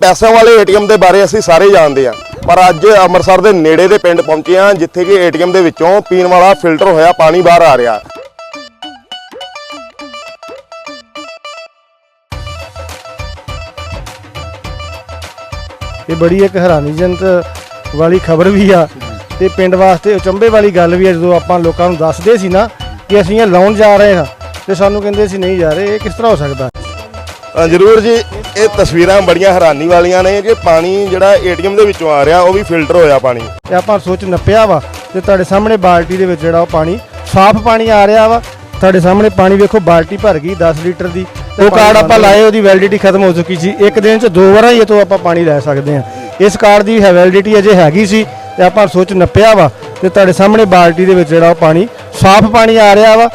ਪੈਸਿਆਂ ਵਾਲੇ ਏਟੀਐਮ ਦੇ ਬਾਰੇ ਅਸੀਂ ਸਾਰੇ ਜਾਣਦੇ ਆ ਪਰ ਅੱਜ ਅੰਮ੍ਰਿਤਸਰ ਦੇ ਨੇੜੇ ਦੇ ਪਿੰਡ ਪਹੁੰਚੇ ਆ ਜਿੱਥੇ ਕਿ ਏਟੀਐਮ ਦੇ ਵਿੱਚੋਂ ਪੀਣ ਵਾਲਾ ਫਿਲਟਰ ਹੋਇਆ, ਪਾਣੀ ਬਾਹਰ ਆ ਰਿਹਾ। ਇਹ ਬੜੀ ਇੱਕ ਹੈਰਾਨੀਜਨਕ ਵਾਲੀ ਖਬਰ ਵੀ ਆ ਤੇ ਪਿੰਡ ਵਾਸਤੇ ਅਚੰਭੇ ਵਾਲੀ ਗੱਲ ਵੀ ਆ, ਜਦੋਂ ਆਪਾਂ ਲੋਕਾਂ ਨੂੰ ਦੱਸਦੇ ਸੀ ਨਾ ਕਿ ਅਸੀਂ ਇਹ ਲਾਉਣ ਜਾ ਰਹੇ ਹਾਂ ਤੇ ਸਾਨੂੰ ਕਹਿੰਦੇ ਸੀ, ਨਹੀਂ ਜਾ ਰਹੇ ਇਹ ਕਿਸ ਤਰ੍ਹਾਂ ਹੋ ਸਕਦਾ? ਜ਼ਰੂਰ ਜੀ ਇਹ ਤਸਵੀਰਾਂ ਬੜੀਆਂ ਹੈਰਾਨੀ ਵਾਲੀਆਂ ਨੇ ਕਿ ਪਾਣੀ ਜਿਹੜਾ ਏਟੀਐਮ ਦੇ ਵਿੱਚੋਂ ਆ ਰਿਹਾ ਉਹ ਵੀ ਫਿਲਟਰ ਹੋਇਆ ਪਾਣੀ। ਤੇ ਆਪਾਂ ਸੋਚ ਨੱਪਿਆ ਵਾ ਤੇ ਤੁਹਾਡੇ ਸਾਹਮਣੇ ਬਾਲਟੀ ਦੇ ਵਿੱਚ ਜਿਹੜਾ ਉਹ ਪਾਣੀ ਸਾਫ਼ ਪਾਣੀ ਆ ਰਿਹਾ ਵਾ। ਤੁਹਾਡੇ ਸਾਹਮਣੇ ਪਾਣੀ ਵੇਖੋ ਬਾਲਟੀ ਭਰ ਗਈ 10 ਲੀਟਰ ਦੀ। ਉਹ ਕਾਰਡ ਆਪਾਂ ਲਾਏ ਉਹਦੀ ਵੈਲਿਡਿਟੀ ਖਤਮ ਹੋ ਚੁੱਕੀ ਸੀ। ਇੱਕ ਦਿਨ ਚ ਦੋ ਵਾਰਾਂ ਹੀ ਇਹ ਤੋਂ ਆਪਾਂ ਪਾਣੀ ਲੈ ਸਕਦੇ ਹਾਂ। ਇਸ ਕਾਰਡ ਦੀ ਵੈਲਿਡਿਟੀ ਅਜੇ ਹੈਗੀ ਸੀ ਤੇ ਆਪਾਂ ਸੋਚ ਨੱਪਿਆ ਵਾ ਤੇ ਤੁਹਾਡੇ ਸਾਹਮਣੇ ਬਾਲਟੀ ਦੇ ਵਿੱਚ ਜਿਹੜਾ ਉਹ ਪਾਣੀ ਸਾਫ਼ ਪਾਣੀ ਆ ਰਿਹਾ ਵਾ।